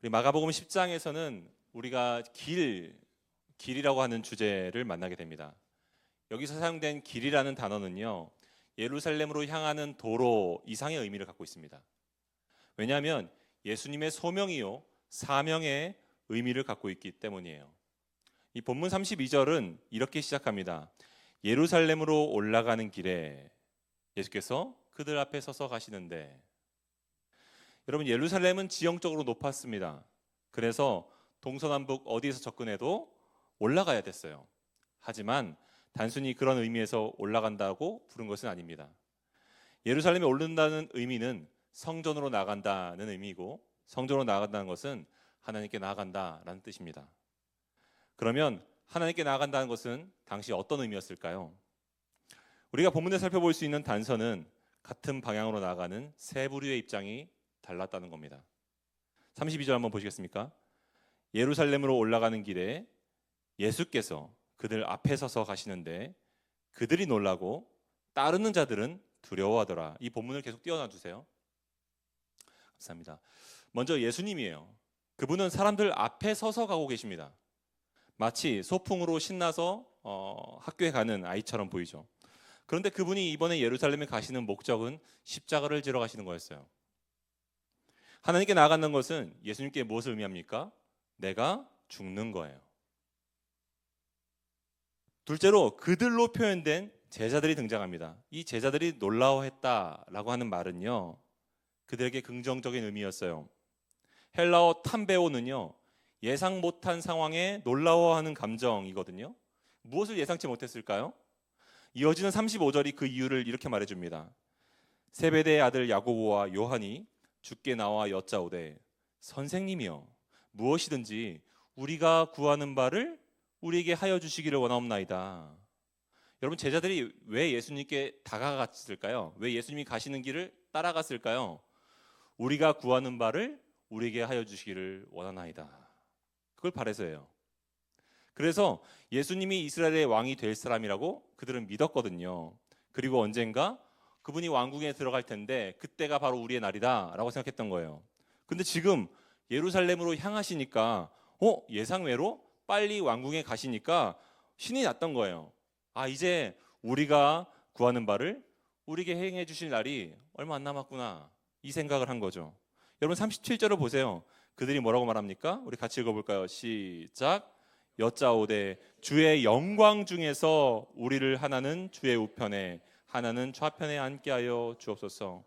우리 마가복음 10장에서는 우리가 길 길이라고 하는 주제를 만나게 됩니다. 여기서 사용된 길이라는 단어는요. 예루살렘으로 향하는 도로 이상의 의미를 갖고 있습니다. 왜냐하면 예수님의 소명이요 사명의 의미를 갖고 있기 때문이에요. 이 본문 32절은 이렇게 시작합니다. 예루살렘으로 올라가는 길에 예수께서 그들 앞에 서서 가시는데 여러분 예루살렘은 지형적으로 높았습니다. 그래서 동서남북 어디에서 접근해도 올라가야 됐어요. 하지만 단순히 그런 의미에서 올라간다고 부른 것은 아닙니다. 예루살렘에 오른다는 의미는 성전으로 나간다는 의미고 성전으로 나간다는 것은 하나님께 나아간다라는 뜻입니다. 그러면 하나님께 나아간다는 것은 당시 어떤 의미였을까요? 우리가 본문에 살펴볼 수 있는 단서는 같은 방향으로 나가는 세 부류의 입장이 달랐다는 겁니다. 32절 한번 보시겠습니까? 예루살렘으로 올라가는 길에 예수께서 그들 앞에 서서 가시는데 그들이 놀라고 따르는 자들은 두려워하더라. 이 본문을 계속 띄워놔 주세요. 감사합니다. 먼저 예수님이에요. 그분은 사람들 앞에 서서 가고 계십니다. 마치 소풍으로 신나서 어, 학교에 가는 아이처럼 보이죠. 그런데 그분이 이번에 예루살렘에 가시는 목적은 십자가를 지러 가시는 거였어요. 하나님께 나아가는 것은 예수님께 무엇을 의미합니까? 내가 죽는 거예요. 둘째로 그들로 표현된 제자들이 등장합니다. 이 제자들이 놀라워했다라고 하는 말은요. 그들에게 긍정적인 의미였어요. 헬라어 탐베오는요. 예상 못한 상황에 놀라워하는 감정이거든요. 무엇을 예상치 못했을까요? 이어지는 35절이 그 이유를 이렇게 말해 줍니다. 세베대의 아들 야고보와 요한이 죽게 나와 여짜오되 선생님이여 무엇이든지 우리가 구하는 바를 우리에게 하여 주시기를 원하옵나이다. 여러분 제자들이 왜 예수님께 다가갔을까요? 왜 예수님이 가시는 길을 따라갔을까요? 우리가 구하는 바를 우리에게 하여 주시기를 원하나이다. 그걸 바래서예요. 그래서 예수님이 이스라엘의 왕이 될 사람이라고 그들은 믿었거든요. 그리고 언젠가 그분이 왕궁에 들어갈 텐데 그때가 바로 우리의 날이다라고 생각했던 거예요. 근데 지금 예루살렘으로 향하시니까 어 예상외로 빨리 왕궁에 가시니까 신이 났던 거예요. 아 이제 우리가 구하는 바를 우리에게 행해 주실 날이 얼마 안 남았구나 이 생각을 한 거죠. 여러분 37절을 보세요. 그들이 뭐라고 말합니까? 우리 같이 읽어볼까요? 시작. 여짜오되 주의 영광 중에서 우리를 하나는 주의 우편에 하나는 좌편에 앉게 하여 주옵소서.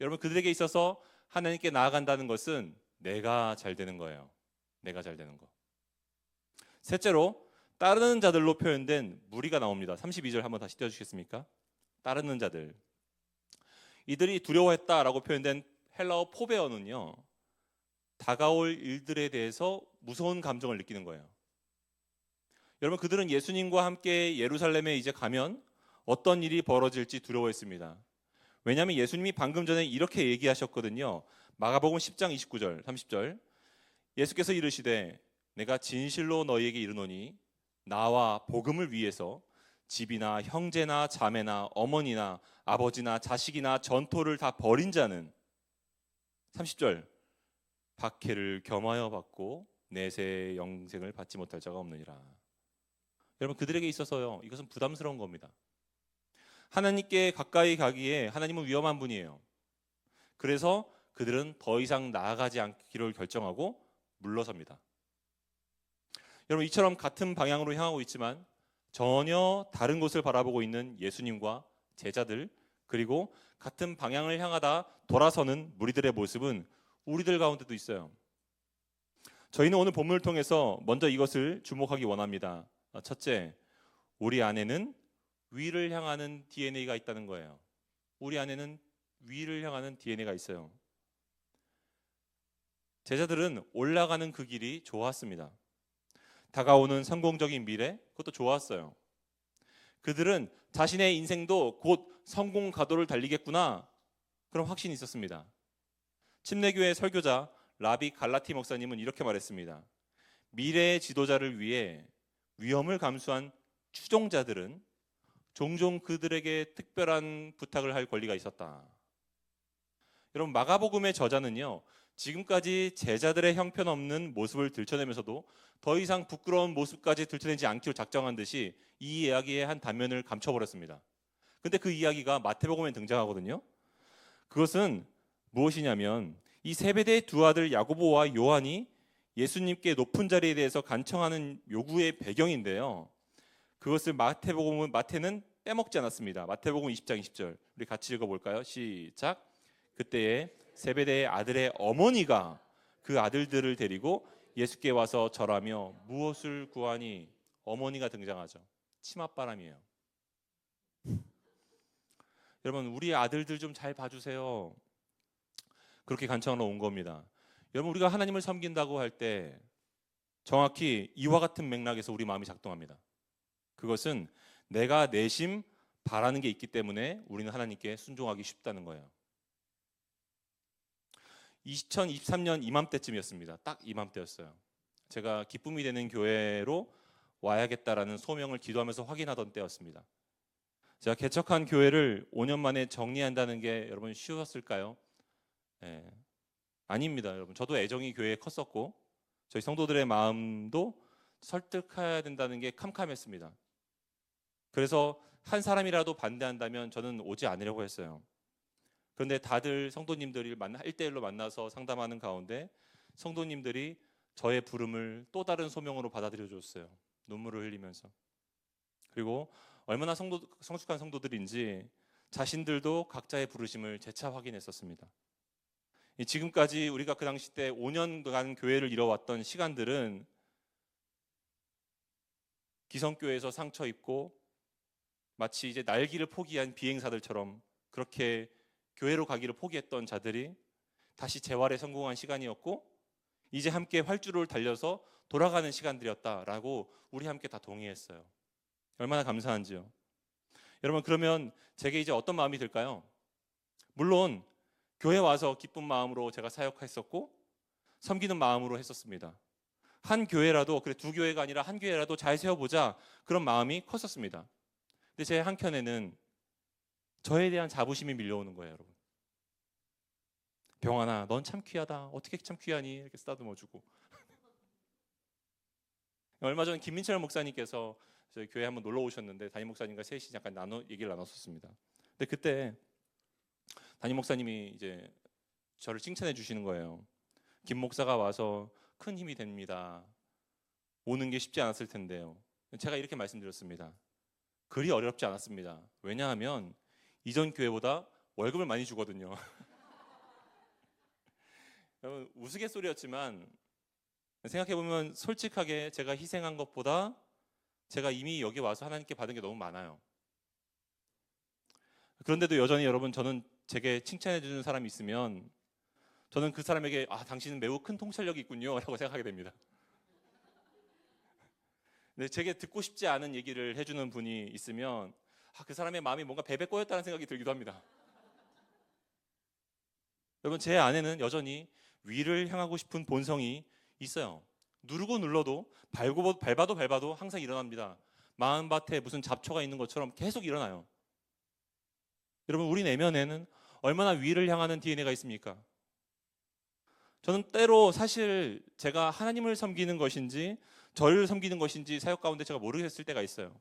여러분 그들에게 있어서 하나님께 나아간다는 것은 내가 잘 되는 거예요. 내가 잘 되는 거. 셋째로 따르는 자들로 표현된 무리가 나옵니다. 32절 한번 다시 띄워 주시겠습니까? 따르는 자들. 이들이 두려워했다라고 표현된 헬라어 포베어는요. 다가올 일들에 대해서 무서운 감정을 느끼는 거예요. 여러분 그들은 예수님과 함께 예루살렘에 이제 가면 어떤 일이 벌어질지 두려워했습니다. 왜냐하면 예수님이 방금 전에 이렇게 얘기하셨거든요. 마가복음 10장 29절, 30절. 예수께서 이르시되 내가 진실로 너희에게 이르노니 나와 복음을 위해서 집이나 형제나 자매나 어머니나 아버지나 자식이나 전토를 다 버린 자는 30절 박해를 겸하여 받고 내세 영생을 받지 못할 자가 없느니라. 여러분 그들에게 있어서요. 이것은 부담스러운 겁니다. 하나님께 가까이 가기에 하나님은 위험한 분이에요. 그래서 그들은 더 이상 나아가지 않기를 결정하고 물러섭니다. 여러분 이처럼 같은 방향으로 향하고 있지만 전혀 다른 곳을 바라보고 있는 예수님과 제자들 그리고 같은 방향을 향하다 돌아서는 무리들의 모습은 우리들 가운데도 있어요. 저희는 오늘 본문을 통해서 먼저 이것을 주목하기 원합니다. 첫째, 우리 안에는 위를 향하는 DNA가 있다는 거예요. 우리 안에는 위를 향하는 DNA가 있어요. 제자들은 올라가는 그 길이 좋았습니다. 다가오는 성공적인 미래, 그것도 좋았어요. 그들은 자신의 인생도 곧 성공 가도를 달리겠구나. 그런 확신이 있었습니다. 침례교회 설교자 라비 갈라티 목사님은 이렇게 말했습니다. 미래의 지도자를 위해 위험을 감수한 추종자들은 종종 그들에게 특별한 부탁을 할 권리가 있었다. 여러분 마가복음의 저자는요 지금까지 제자들의 형편없는 모습을 들춰내면서도 더 이상 부끄러운 모습까지 들춰내지 않기로 작정한 듯이 이 이야기의 한 단면을 감춰버렸습니다. 근데 그 이야기가 마태복음에 등장하거든요. 그것은 무엇이냐면 이 세베대의 두 아들 야고보와 요한이 예수님께 높은 자리에 대해서 간청하는 요구의 배경인데요. 그것을 마태복음은 마태는 빼먹지 않았습니다. 마태복음 20장 20절. 우리 같이 읽어 볼까요? 시작. 그때에 세베대의 아들의 어머니가 그 아들들을 데리고 예수께 와서 절하며 무엇을 구하니 어머니가 등장하죠. 치맛바람이에요. 여러분 우리 아들들 좀 잘 봐주세요. 그렇게 간청하러 온 겁니다. 여러분 우리가 하나님을 섬긴다고 할 때 정확히 이와 같은 맥락에서 우리 마음이 작동합니다. 그것은 내가 내심 바라는 게 있기 때문에 우리는 하나님께 순종하기 쉽다는 거예요. 2023년 이맘때쯤이었습니다. 딱 이맘때였어요. 제가 기쁨이 되는 교회로 와야겠다라는 소명을 기도하면서 확인하던 때였습니다. 제가 개척한 교회를 5년 만에 정리한다는 게 여러분 쉬웠을까요? 예. 아닙니다, 여러분. 저도 애정이 교회에 컸었고 저희 성도들의 마음도 설득해야 된다는 게 캄캄했습니다. 그래서 한 사람이라도 반대한다면 저는 오지 않으려고 했어요. 그런데 다들 성도님들이 만나 1대1로 만나서 상담하는 가운데 성도님들이 저의 부름을 또 다른 소명으로 받아들여 줬어요. 눈물을 흘리면서. 그리고 얼마나 성도, 성숙한 성도들인지 자신들도 각자의 부르심을 재차 확인했었습니다. 이 지금까지 우리가 그 당시 때 5년간 교회를 이뤄왔던 시간들은 기성교회에서 상처 입고 마치 이제 날기를 포기한 비행사들처럼 그렇게 교회로 가기를 포기했던 자들이 다시 재활에 성공한 시간이었고 이제 함께 활주로를 달려서 돌아가는 시간들이었다라고 우리 함께 다 동의했어요. 얼마나 감사한지요. 여러분 그러면 제게 이제 어떤 마음이 들까요? 물론 교회 와서 기쁜 마음으로 제가 사역했었고 섬기는 마음으로 했었습니다. 한 교회라도 그래 두 교회가 아니라 한 교회라도 잘 세워보자 그런 마음이 컸었습니다. 근데 제 한켠에는 저에 대한 자부심이 밀려오는 거예요, 여러분. 병환아, 넌 참 귀하다. 어떻게 참 귀하니? 이렇게 쓰다듬어 주고. 얼마 전 김민철 목사님께서 저희 교회 한번 놀러 오셨는데 담임 목사님과 셋이 잠깐 나눠 얘기를 나눴었습니다. 근데 그때 담임 목사님이 이제 저를 칭찬해 주시는 거예요. 김 목사가 와서 큰 힘이 됩니다. 오는 게 쉽지 않았을 텐데요. 제가 이렇게 말씀드렸습니다. 그리 어렵지 않았습니다. 왜냐하면 이전 교회보다 월급을 많이 주거든요. 여러분 우스갯소리였지만 생각해 보면 솔직하게 제가 희생한 것보다 제가 이미 여기 와서 하나님께 받은 게 너무 많아요. 그런데도 여전히 여러분 저는 제게 칭찬해 주는 사람이 있으면 저는 그 사람에게 아 당신은 매우 큰 통찰력이 있군요라고 생각하게 됩니다. 근데 제게 듣고 싶지 않은 얘기를 해주는 분이 있으면 아, 그 사람의 마음이 뭔가 베베 꼬였다는 생각이 들기도 합니다. 여러분 제 안에는 여전히 위를 향하고 싶은 본성이 있어요. 누르고 눌러도 밟고 밟아도 밟아도 항상 일어납니다. 마음밭에 무슨 잡초가 있는 것처럼 계속 일어나요. 여러분 우리 내면에는 얼마나 위를 향하는 DNA가 있습니까? 저는 때로 사실 제가 하나님을 섬기는 것인지 저를 섬기는 것인지 사역 가운데 제가 모르겠을 때가 있어요.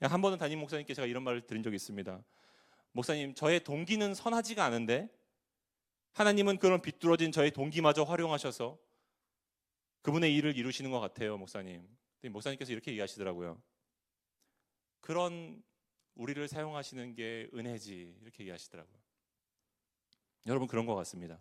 한 번은 담임 목사님께 제가 이런 말을 들은 적이 있습니다. 목사님, 저의 동기는 선하지가 않은데 하나님은 그런 비뚤어진 저의 동기마저 활용하셔서 그분의 일을 이루시는 것 같아요, 목사님. 목사님께서 이렇게 얘기하시더라고요. 그런 우리를 사용하시는 게 은혜지 이렇게 얘기하시더라고요. 여러분 그런 것 같습니다.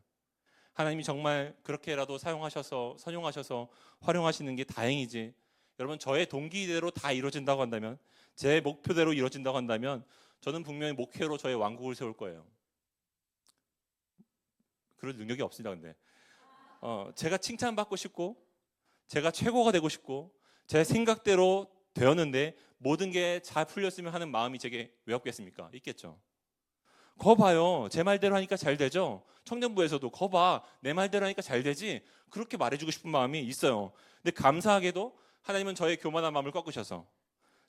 하나님이 정말 그렇게라도 사용하셔서 선용하셔서 활용하시는 게 다행이지. 여러분 저의 동기대로 다 이루어진다고 한다면 제 목표대로 이루어진다고 한다면 저는 분명히 목회로 저의 왕국을 세울 거예요. 그럴 능력이 없습니다. 근데 어, 제가 칭찬받고 싶고 제가 최고가 되고 싶고 제 생각대로 되었는데 모든 게 잘 풀렸으면 하는 마음이 제게 왜 없겠습니까? 있겠죠. 거 봐요. 제 말대로 하니까 잘 되죠. 청년부에서도 거 봐. 내 말대로 하니까 잘 되지. 그렇게 말해주고 싶은 마음이 있어요. 근데 감사하게도 하나님은 저의 교만한 마음을 꺾으셔서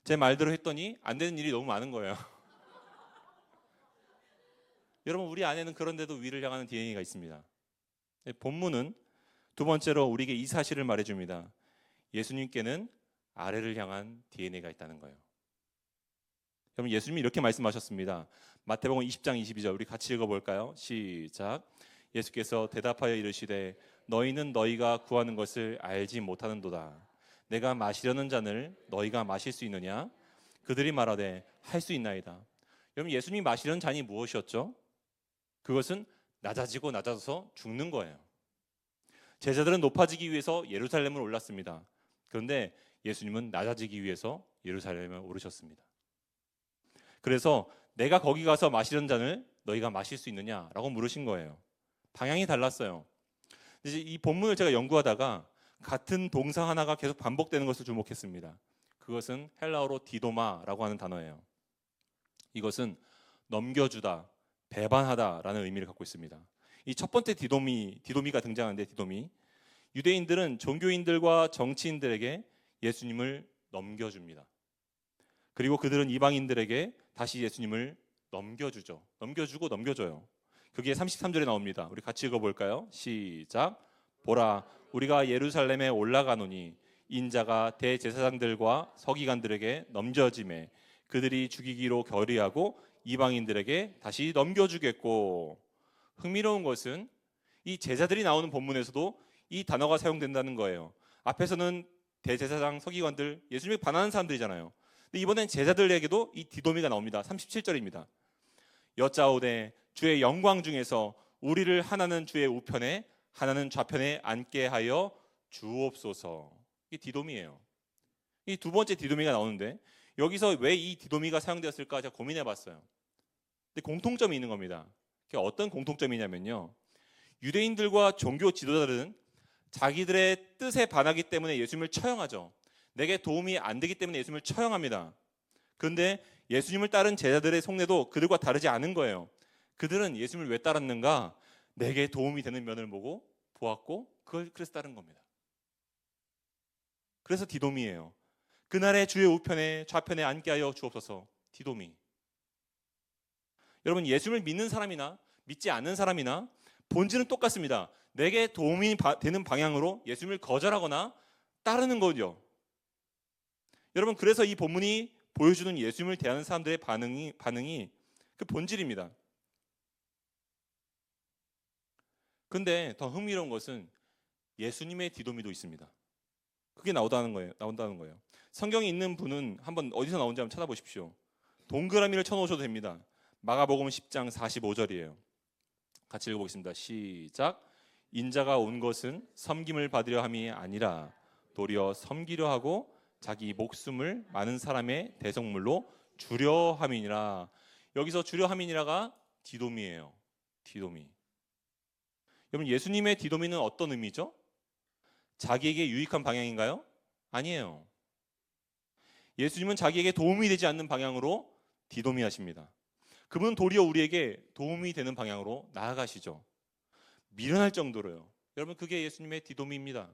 제 말대로 했더니 안 되는 일이 너무 많은 거예요. 여러분 우리 안에는 그런데도 위를 향하는 DNA가 있습니다. 네, 본문은 두 번째로 우리에게 이 사실을 말해줍니다. 예수님께는 아래를 향한 DNA가 있다는 거예요. 여러분 예수님이 이렇게 말씀하셨습니다. 마태복음 20장 22절 우리 같이 읽어볼까요? 시작. 예수께서 대답하여 이르시되 너희는 너희가 구하는 것을 알지 못하는도다. 내가 마시려는 잔을 너희가 마실 수 있느냐? 그들이 말하되 할 수 있나이다. 여러분 예수님이 마시려는 잔이 무엇이었죠? 그것은 낮아지고 낮아져서 죽는 거예요. 제자들은 높아지기 위해서 예루살렘을 올랐습니다. 그런데 예수님은 낮아지기 위해서 예루살렘에 오르셨습니다. 그래서 내가 거기 가서 마시는 잔을 너희가 마실 수 있느냐라고 물으신 거예요. 방향이 달랐어요. 이제 이 본문을 제가 연구하다가 같은 동사 하나가 계속 반복되는 것을 주목했습니다. 그것은 헬라어로 디도마라고 하는 단어예요. 이것은 넘겨주다, 배반하다라는 의미를 갖고 있습니다. 이 첫 번째 디도미, 디도미가 등장하는데 디도미 유대인들은 종교인들과 정치인들에게 예수님을 넘겨줍니다. 그리고 그들은 이방인들에게 다시 예수님을 넘겨주죠. 넘겨주고 넘겨줘요. 그게 33절에 나옵니다. 우리 같이 읽어볼까요? 시작. 보라, 우리가 예루살렘에 올라가노니 인자가 대제사장들과 서기관들에게 넘겨짐에 그들이 죽이기로 결의하고 이방인들에게 다시 넘겨주겠고 흥미로운 것은 이 제자들이 나오는 본문에서도 이 단어가 사용된다는 거예요. 앞에서는 대제사장 서기관들 예수님에 반하는 사람들이잖아요. 근데 이번엔 제자들에게도 이 디도미가 나옵니다. 37절입니다. 여짜오되 주의 영광 중에서 우리를 하나는 주의 우편에 하나는 좌편에 앉게 하여 주옵소서. 이게 디도미예요. 이 두 번째 디도미가 나오는데 여기서 왜 이 디도미가 사용되었을까 제가 고민해 봤어요. 근데 공통점이 있는 겁니다. 그게 어떤 공통점이냐면요. 유대인들과 종교 지도자들은 자기들의 뜻에 반하기 때문에 예수님을 처형하죠. 내게 도움이 안 되기 때문에 예수님을 처형합니다. 그런데 예수님을 따른 제자들의 속내도 그들과 다르지 않은 거예요. 그들은 예수님을 왜 따랐는가? 내게 도움이 되는 면을 보고 보았고 그걸 그래서 따른 겁니다. 그래서 디도미예요. 그날의 주의 우편에 좌편에 앉게 하여 주옵소서. 디도미. 여러분 예수님을 믿는 사람이나 믿지 않는 사람이나 본질은 똑같습니다. 내게 도움이 바- 되는 방향으로 예수님을 거절하거나 따르는 거죠. 여러분 그래서 이 본문이 보여주는 예수님을 대하는 사람들의 반응이 반응이 그 본질입니다. 근데 더 흥미로운 것은 예수님의 디도미도 있습니다. 그게 나온다는 거예요. 나온다는 거예요. 성경에 있는 분은 한번 어디서 나온지 한번 찾아보십시오. 동그라미를 쳐놓으셔도 됩니다. 마가복음 10장 45절이에요. 같이 읽어보겠습니다. 시작. 인자가 온 것은 섬김을 받으려 함이 아니라 도리어 섬기려 하고 자기 목숨을 많은 사람의 대성물로 주려 함이니라. 여기서 주려 함이니라가 디도미예요. 디도미. 여러분 예수님의 디도미는 어떤 의미죠? 자기에게 유익한 방향인가요? 아니에요. 예수님은 자기에게 도움이 되지 않는 방향으로 디도미 하십니다. 그분은 도리어 우리에게 도움이 되는 방향으로 나아가시죠. 미련할 정도로요. 여러분 그게 예수님의 디도미입니다.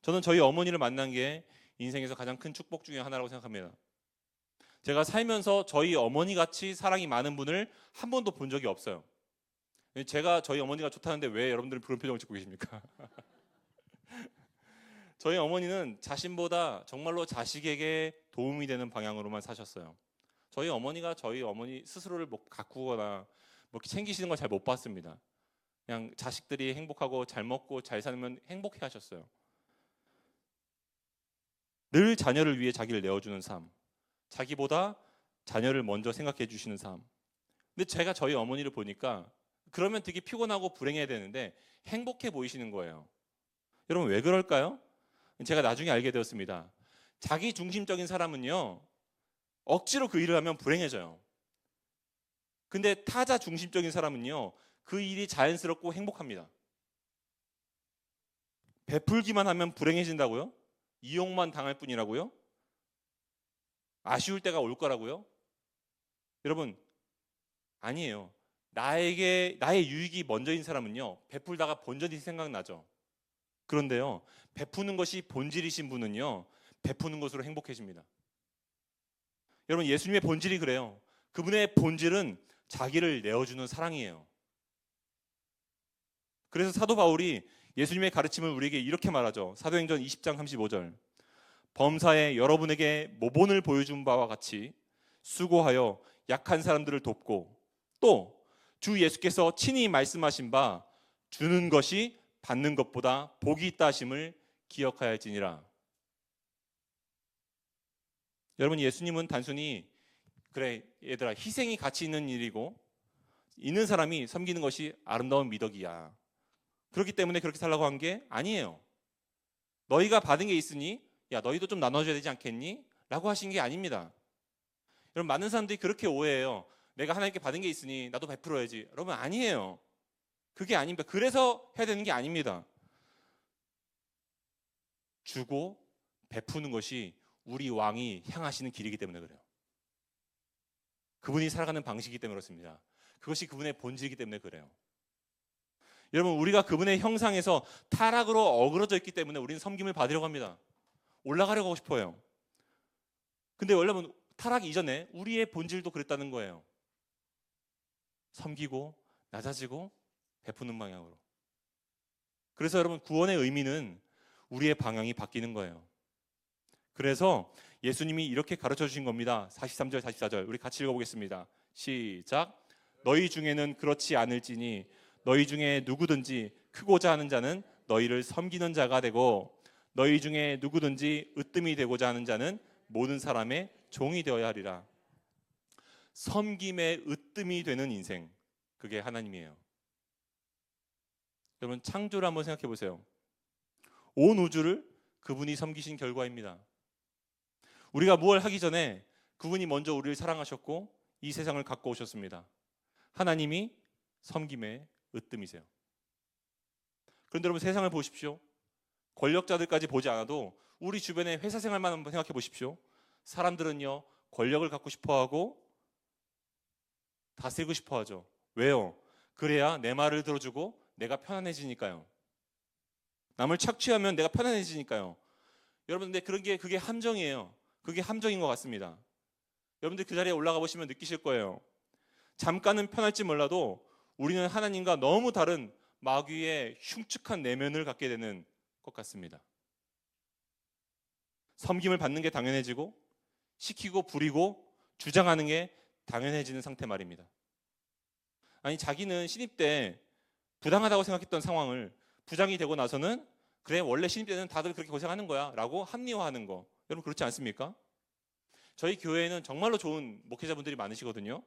저는 저희 어머니를 만난 게 인생에서 가장 큰 축복 중에 하나라고 생각합니다. 제가 살면서 저희 어머니 같이 사랑이 많은 분을 한 번도 본 적이 없어요. 제가 저희 어머니가 좋다는데 왜 여러분들은 그런 표정을 짓고 계십니까? 저희 어머니는 자신보다 정말로 자식에게 도움이 되는 방향으로만 사셨어요. 저희 어머니가 저희 어머니 스스로를 뭐 가꾸거나 뭐 챙기시는 걸 잘 못 봤습니다. 그냥 자식들이 행복하고 잘 먹고 잘 살면 행복해 하셨어요. 늘 자녀를 위해 자기를 내어주는 삶. 자기보다 자녀를 먼저 생각해 주시는 삶. 근데 제가 저희 어머니를 보니까 그러면 되게 피곤하고 불행해야 되는데 행복해 보이시는 거예요. 여러분 왜 그럴까요? 제가 나중에 알게 되었습니다. 자기 중심적인 사람은요. 억지로 그 일을 하면 불행해져요. 근데 타자 중심적인 사람은요. 그 일이 자연스럽고 행복합니다. 베풀기만 하면 불행해진다고요? 이용만 당할 뿐이라고요? 아쉬울 때가 올 거라고요? 여러분, 아니에요. 나에게, 나의 유익이 먼저인 사람은요, 베풀다가 본전이 생각나죠. 그런데요, 베푸는 것이 본질이신 분은요, 베푸는 것으로 행복해집니다. 여러분, 예수님의 본질이 그래요. 그분의 본질은 자기를 내어주는 사랑이에요. 그래서 사도 바울이 예수님의 가르침을 우리에게 이렇게 말하죠. 사도행전 20장 35절. 범사에 여러분에게 모본을 보여준 바와 같이 수고하여 약한 사람들을 돕고 또 주 예수께서 친히 말씀하신 바 주는 것이 받는 것보다 복이 있다 하심을 기억하야 할지니라. 여러분 예수님은 단순히 그래 얘들아 희생이 가치 있는 일이고 있는 사람이 섬기는 것이 아름다운 미덕이야. 그렇기 때문에 그렇게 살라고 한 게 아니에요. 너희가 받은 게 있으니 야 너희도 좀 나눠줘야 되지 않겠니? 라고 하신 게 아닙니다. 여러분 많은 사람들이 그렇게 오해해요. 내가 하나님께 받은 게 있으니 나도 베풀어야지. 여러분 아니에요. 그게 아닙니다. 그래서 해야 되는 게 아닙니다. 주고 베푸는 것이 우리 왕이 향하시는 길이기 때문에 그래요. 그분이 살아가는 방식이기 때문에 그렇습니다. 그것이 그분의 본질이기 때문에 그래요. 여러분 우리가 그분의 형상에서 타락으로 어그러져 있기 때문에 우리는 섬김을 받으려고 합니다. 올라가려고 하고 싶어요. 근데 원래는 타락 이전에 우리의 본질도 그랬다는 거예요. 섬기고 낮아지고 베푸는 방향으로. 그래서 여러분 구원의 의미는 우리의 방향이 바뀌는 거예요. 그래서 예수님이 이렇게 가르쳐 주신 겁니다. 43절 44절 우리 같이 읽어 보겠습니다. 시작. 너희 중에는 그렇지 않을지니 너희 중에 누구든지 크고자 하는 자는 너희를 섬기는 자가 되고 너희 중에 누구든지 으뜸이 되고자 하는 자는 모든 사람의 종이 되어야 하리라. 섬김의 으뜸이 되는 인생 그게 하나님이에요. 여러분 창조를 한번 생각해 보세요. 온 우주를 그분이 섬기신 결과입니다. 우리가 무엇 하기 전에 그분이 먼저 우리를 사랑하셨고 이 세상을 갖고 오셨습니다. 하나님이 섬김의 으뜸이세요. 그런데 여러분 세상을 보십시오. 권력자들까지 보지 않아도 우리 주변의 회사 생활만 한번 생각해 보십시오. 사람들은요 권력을 갖고 싶어 하고 다스리고 싶어 하죠. 왜요? 그래야 내 말을 들어주고 내가 편안해지니까요. 남을 착취하면 내가 편안해지니까요. 여러분 근데 그런 게 그게 함정이에요. 그게 함정인 것 같습니다. 여러분들 그 자리에 올라가 보시면 느끼실 거예요. 잠깐은 편할지 몰라도 우리는 하나님과 너무 다른 마귀의 흉측한 내면을 갖게 되는 것 같습니다. 섬김을 받는 게 당연해지고 시키고 부리고 주장하는 게 당연해지는 상태 말입니다. 아니 자기는 신입 때 부당하다고 생각했던 상황을 부장이 되고 나서는 그래 원래 신입 때는 다들 그렇게 고생하는 거야라고 합리화하는 거 여러분 그렇지 않습니까? 저희 교회에는 정말로 좋은 목회자분들이 많으시거든요.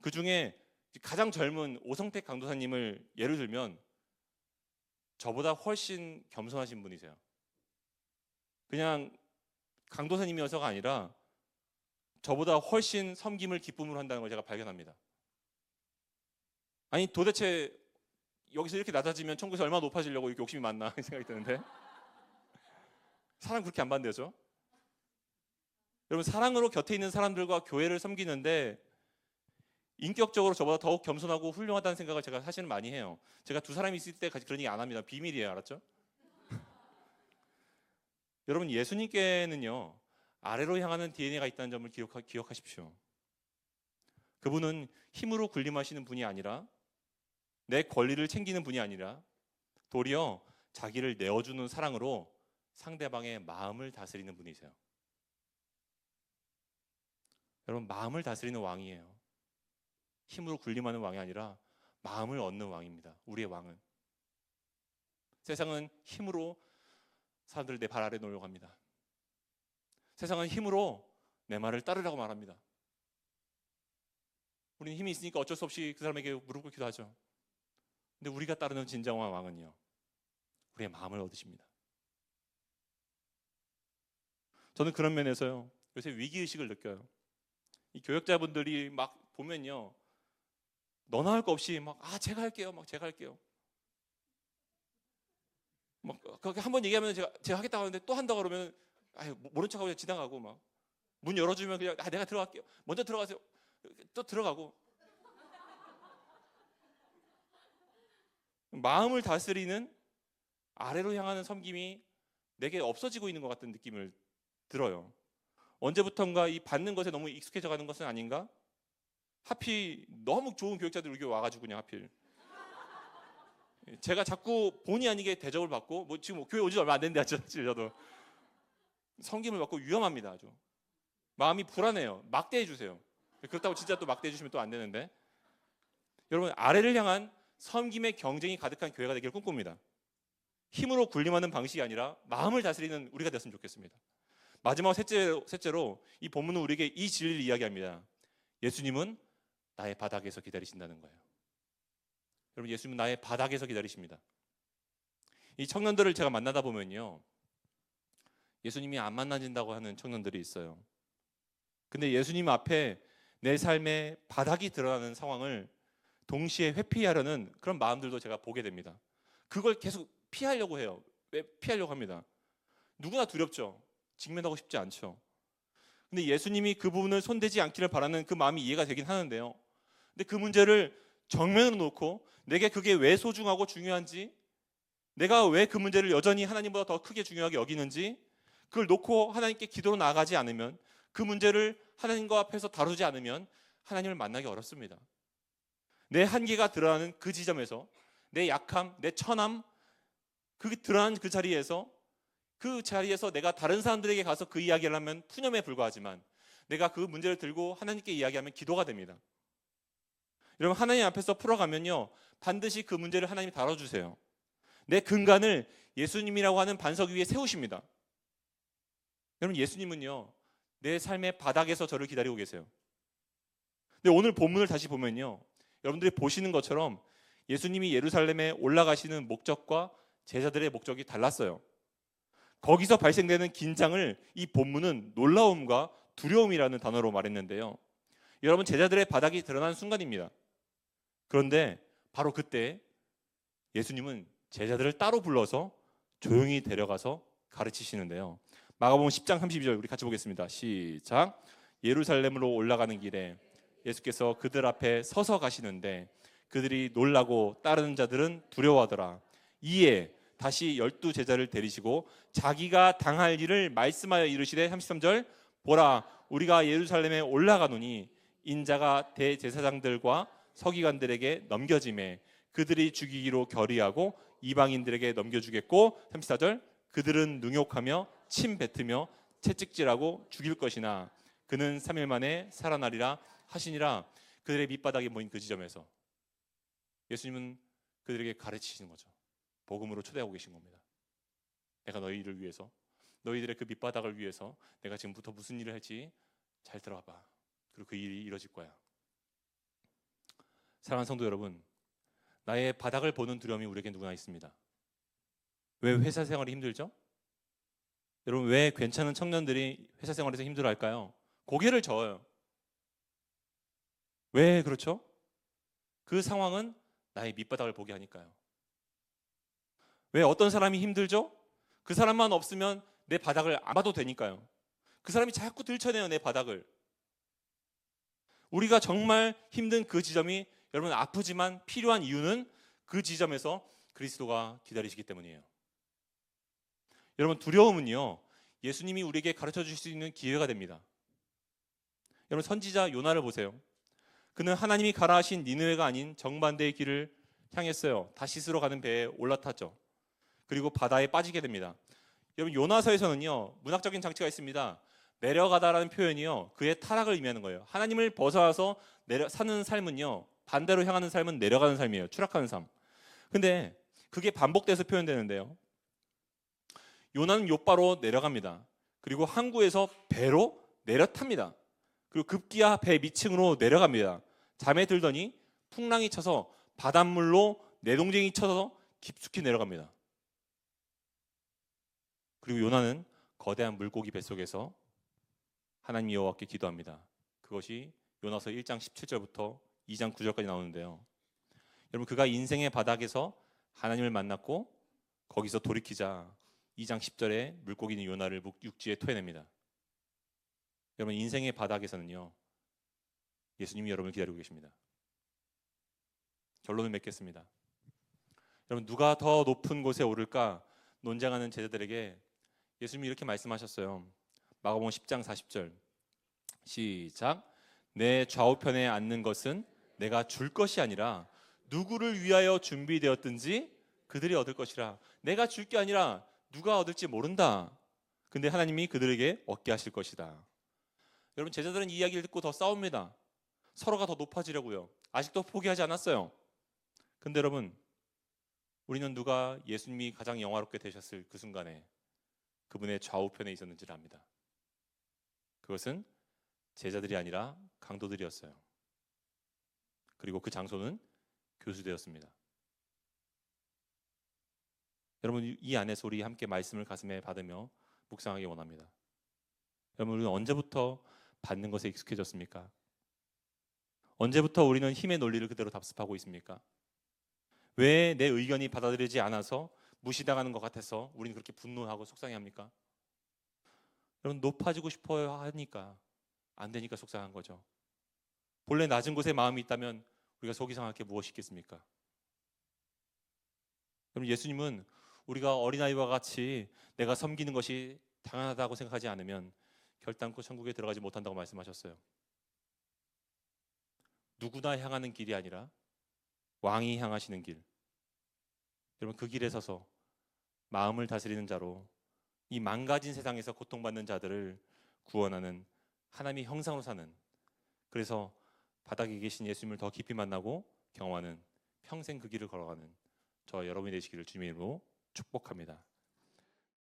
그 중에 가장 젊은 오성택 강도사님을 예를 들면 저보다 훨씬 겸손하신 분이세요. 그냥 강도사님이어서가 아니라 저보다 훨씬 섬김을 기쁨으로 한다는 걸 제가 발견합니다. 아니 도대체 여기서 이렇게 낮아지면 천국에서 얼마나 높아지려고 이렇게 욕심이 많나 생각이 드는데 사람 그렇게 안 반대죠? 여러분 사랑으로 곁에 있는 사람들과 교회를 섬기는데 인격적으로 저보다 더욱 겸손하고 훌륭하다는 생각을 제가 사실은 많이 해요. 제가 두 사람이 있을 때까지 그런 얘기 안 합니다. 비밀이에요. 알았죠? 여러분 예수님께는요. 아래로 향하는 DNA가 있다는 점을 기억하, 기억하십시오. 그분은 힘으로 군림하시는 분이 아니라 내 권리를 챙기는 분이 아니라 도리어 자기를 내어주는 사랑으로 상대방의 마음을 다스리는 분이세요. 여러분 마음을 다스리는 왕이에요. 힘으로 군림하는 왕이 아니라 마음을 얻는 왕입니다. 우리의 왕은 세상은 힘으로 사람들을 내발 아래 놓으려고 합니다. 세상은 힘으로 내 말을 따르라고 말합니다. 우리는 힘이 있으니까 어쩔 수 없이 그 사람에게 무릎 꿇기도 하죠. 근데 우리가 따르는 진정한 왕은요. 우리의 마음을 얻으십니다. 저는 그런 면에서요. 요새 위기 의식을 느껴요. 이 교역자분들이 막 보면요. 너나 할 거 없이 막 아 제가 할게요. 막 제가 할게요. 막 그렇게 한 번 얘기하면 제가 제가 하겠다고 하는데 또 한다 고 그러면 아유 모른 척하고 그냥 지나가고 막 문 열어주면 그냥 아 내가 들어갈게요. 먼저 들어가세요. 또 들어가고 마음을 다스리는 아래로 향하는 섬김이 내게 없어지고 있는 것 같은 느낌을 들어요. 언제부턴가 이 받는 것에 너무 익숙해져 가는 것은 아닌가? 하필 너무 좋은 교육자들 교회 와가지고 그냥 하필. 제가 자꾸 본의 아니게 대접을 받고 뭐 지금 교회 오지 얼마 안 됐는데 저도. 성김을 받고 위험합니다 아주. 마음이 불안해요. 막대해 주세요. 그렇다고 진짜 또 막대해 주시면 또 안 되는데. 여러분 아래를 향한 섬김의 경쟁이 가득한 교회가 되기를 꿈꿉니다. 힘으로 군림하는 방식이 아니라 마음을 다스리는 우리가 됐으면 좋겠습니다. 마지막 셋째로, 셋째로 이 본문은 우리에게 이 진리를 이야기합니다. 예수님은 나의 바닥에서 기다리신다는 거예요 여러분 예수님은 나의 바닥에서 기다리십니다. 이 청년들을 제가 만나다 보면요. 예수님이 안 만나진다고 하는 청년들이 있어요. 근데 예수님 앞에 내 삶의 바닥이 드러나는 상황을 동시에 회피하려는 그런 마음들도 제가 보게 됩니다. 그걸 계속 피하려고 해요. 왜 피하려고 합니다. 누구나 두렵죠. 직면하고 싶지 않죠. 근데 예수님이 그 부분을 손대지 않기를 바라는 그 마음이 이해가 되긴 하는데요. 근데 그 문제를 정면으로 놓고 내게 그게 왜 소중하고 중요한지 내가 왜 그 문제를 여전히 하나님보다 더 크게 중요하게 여기는지 그걸 놓고 하나님께 기도로 나아가지 않으면 그 문제를 하나님과 앞에서 다루지 않으면 하나님을 만나기 어렵습니다. 내 한계가 드러나는 그 지점에서 내 약함, 내 천함 그 드러난 그 자리에서 그 자리에서 내가 다른 사람들에게 가서 그 이야기를 하면 푸념에 불과하지만 내가 그 문제를 들고 하나님께 이야기하면 기도가 됩니다. 여러분 하나님 앞에서 풀어가면요 반드시 그 문제를 하나님이 다뤄주세요. 내 근간을 예수님이라고 하는 반석 위에 세우십니다. 여러분 예수님은요 내 삶의 바닥에서 저를 기다리고 계세요. 근데 오늘 본문을 다시 보면요 여러분들이 보시는 것처럼 예수님이 예루살렘에 올라가시는 목적과 제자들의 목적이 달랐어요. 거기서 발생되는 긴장을 이 본문은 놀라움과 두려움이라는 단어로 말했는데요. 여러분 제자들의 바닥이 드러난 순간입니다. 그런데 바로 그때 예수님은 제자들을 따로 불러서 조용히 데려가서 가르치시는데요. 마가복음 10장 32절 우리 같이 보겠습니다. 시작. 예루살렘으로 올라가는 길에 예수께서 그들 앞에 서서 가시는데 그들이 놀라고 따르는 자들은 두려워하더라. 이에 다시 열두 제자를 데리시고 자기가 당할 일을 말씀하여 이르시되 33절 보라 우리가 예루살렘에 올라가노니 인자가 대제사장들과 서기관들에게 넘겨짐에 그들이 죽이기로 결의하고 이방인들에게 넘겨주겠고 34절 그들은 능욕하며 침 뱉으며 채찍질하고 죽일 것이나 그는 3일 만에 살아나리라 하시니라 그들의 밑바닥에 모인 그 지점에서 예수님은 그들에게 가르치시는 거죠. 복음으로 초대하고 계신 겁니다. 내가 너희를 위해서 너희들의 그 밑바닥을 위해서 내가 지금부터 무슨 일을 할지 잘 들어봐. 그리고 그 일이 이루어질 거야. 사랑하는 성도 여러분, 나의 바닥을 보는 두려움이 우리에게 누구나 있습니다. 왜 회사 생활이 힘들죠? 여러분 왜 괜찮은 청년들이 회사 생활에서 힘들어할까요? 고개를 저어요. 왜 그렇죠? 그 상황은 나의 밑바닥을 보게 하니까요. 왜 어떤 사람이 힘들죠? 그 사람만 없으면 내 바닥을 안 봐도 되니까요. 그 사람이 자꾸 들춰내요 내 바닥을. 우리가 정말 힘든 그 지점이 여러분 아프지만 필요한 이유는 그 지점에서 그리스도가 기다리시기 때문이에요. 여러분 두려움은요 예수님이 우리에게 가르쳐 주실 수 있는 기회가 됩니다. 여러분 선지자 요나를 보세요. 그는 하나님이 가라 하신 니느웨가 아닌 정반대의 길을 향했어요. 다시스로 가는 배에 올라탔죠. 그리고 바다에 빠지게 됩니다. 여러분 요나서에서는요 문학적인 장치가 있습니다. 내려가다라는 표현이요 그의 타락을 의미하는 거예요. 하나님을 벗어나서 내려 사는 삶은요 반대로 향하는 삶은 내려가는 삶이에요. 추락하는 삶. 근데 그게 반복돼서 표현되는데요. 요나는 요바로 내려갑니다. 그리고 항구에서 배로 내려탑니다. 그리고 급기야 배 밑층으로 내려갑니다. 잠에 들더니 풍랑이 쳐서 바닷물로 내동쟁이 쳐서 깊숙이 내려갑니다. 그리고 요나는 거대한 물고기 뱃속에서 하나님 여호와께 기도합니다. 그것이 요나서 1장 17절부터 2장 9절까지 나오는데요. 여러분 그가 인생의 바닥에서 하나님을 만났고 거기서 돌이키자 2장 10절에 물고기는 요나를 육지에 토해냅니다. 여러분 인생의 바닥에서는요. 예수님이 여러분을 기다리고 계십니다. 결론을 맺겠습니다. 여러분 누가 더 높은 곳에 오를까 논쟁하는 제자들에게 예수님이 이렇게 말씀하셨어요. 마가복음 10장 40절. 시작. 내 좌우편에 앉는 것은 내가 줄 것이 아니라 누구를 위하여 준비되었든지 그들이 얻을 것이라. 내가 줄 게 아니라 누가 얻을지 모른다. 근데 하나님이 그들에게 얻게 하실 것이다. 여러분 제자들은 이 이야기를 듣고 더 싸웁니다. 서로가 더 높아지려고요. 아직도 포기하지 않았어요. 근데 여러분 우리는 누가 예수님이 가장 영화롭게 되셨을 그 순간에 그분의 좌우편에 있었는지를 압니다. 그것은 제자들이 아니라 강도들이었어요. 그리고 그 장소는 교수되었습니다. 여러분 이 안에서 우리 함께 말씀을 가슴에 받으며 묵상하기 원합니다. 여러분 우리는 언제부터 받는 것에 익숙해졌습니까? 언제부터 우리는 힘의 논리를 그대로 답습하고 있습니까? 왜 내 의견이 받아들이지 않아서 무시당하는 것 같아서 우리는 그렇게 분노하고 속상해합니까? 여러분 높아지고 싶어요 하니까 안 되니까 속상한 거죠. 본래 낮은 곳에 마음이 있다면 우리가 속이 상할 게 무엇이 있겠습니까? 여러분 예수님은 우리가 어린아이와 같이 내가 섬기는 것이 당연하다고 생각하지 않으면 결단코 천국에 들어가지 못한다고 말씀하셨어요. 누구나 향하는 길이 아니라 왕이 향하시는 길. 여러분 그 길에 서서 마음을 다스리는 자로 이 망가진 세상에서 고통받는 자들을 구원하는 하나님의 형상으로 사는 그래서 바닥에 계신 예수님을 더 깊이 만나고 경험하는 평생 그 길을 걸어가는 저 여러분이 되시기를 주님으로 축복합니다.